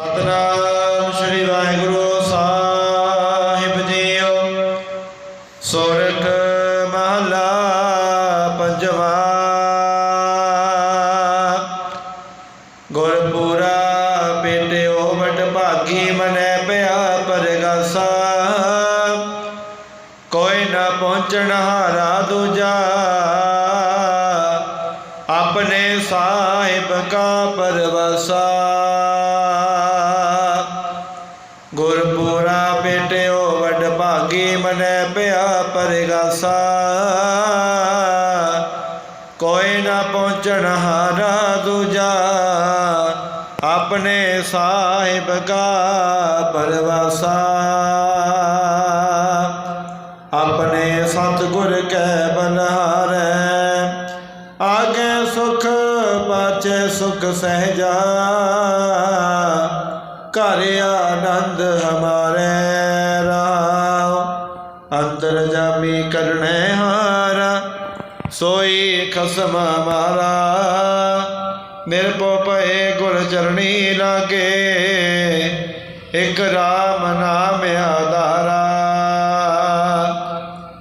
ਸਤਨਾਮ ਸ੍ਰੀ ਵਾਹਿਗੁਰੂ ਸਾਹਿਬ ਜੀਓ। ਸੋਰਠ ਮਹਲਾ ਪੰਜਵਾ। ਗੁਰਪੂਰਾ ਪੇਟਿਓ ਵਡ ਭਾਗੀ ਮਨੈ ਪਿਆ ਪਰਗਾਸਾ ਕੋਈ ਨਾ ਪਹੁੰਚਣ ਹਾਰਾ ਦੂਜਾ। ਆਪਣੇ ਸਾਹਿਬ ਕਾ ਪਰਵਾਸਾ। ਭਾਗੀ ਮਨੈ ਪਿਆ ਪਰਗਾਸਾ। ਕੋਈ ਨਾ ਪਹੁੰਚਣ ਹਾਰਾ ਦੂਜਾ। ਆਪਣੇ ਸਾਹਿਬ ਕਾ ਪਰਵਾਸਾ। ਆਪਣੇ ਸਤਿਗੁਰ ਕੈ ਬਨਹਾਰੈ। ਆਗੇ ਸੁਖ, ਪਾਚੇ ਸੁਖ ਸਹਿਜਾ। ਘਰ ਆਨੰਦ ਹਮਾਰੇ ਅੰਤਰ ਕਰਨੇ ਹਾਰਾ, ਸੋਈ ਖਸਮ ਮਾਰਾ। ਨਿਰਭਉ ਭਏ ਗੁਰ ਚਰਣੀ ਲਾਗੇ, ਇਕ ਰਾਮ ਨਾਮ ਆਧਾਰਾ।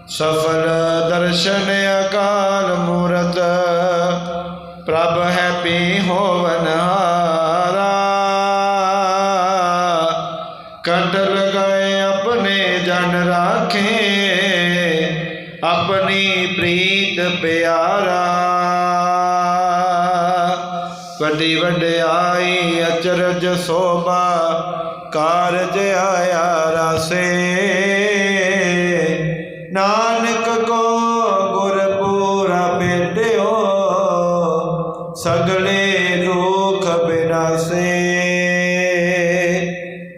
ਸਫਲ ਦਰਸ਼ਨ ਅਕਾਲ ਮੂਰਤ, ਪ੍ਰਭ ਹੈ ਪੀ ਹੋਵਨ ਹਾਰਾ ਕੰਟ ਲਗਾਏ ਆਪਣੇ ਜਨ ਰਾਖੇ ਆਪਣੀ ਪ੍ਰੀਤ ਪਿਆਰਾ। ਵੱਡੀ ਵਡਿਆਈ ਅਚਰਜ ਸੋਭਾ, ਕਾਰਜ ਆਇਆ ਰਾਸੇ। ਨਾਨਕ ਕੋ ਗੁਰਪੂਰਾ ਭੇਟਿਓ ਸਗਲੇ ਦੁਖ ਬਿਨਾਸੇ।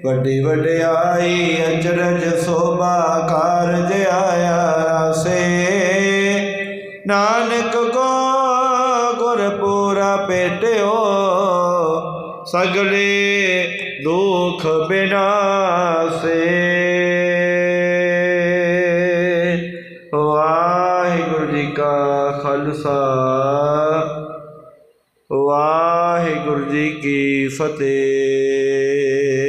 ਵੱਡੀ ਵਡਿਆਈ ਅਚਰਜ ਸੋਭਾ ਨਾਨਕ ਕੋ ਗੁਰਪੂਰਾ ਭੇਟਿਓ ਸਗਲੇ ਦੁਖ ਬਿਨਾਸੇ। ਵਾਹਿਗੁਰੂ ਜੀ ਕਾ ਖਾਲਸਾ, ਵਾਹਿਗੁਰੂ ਜੀ ਕੀ ਫਤਿਹ।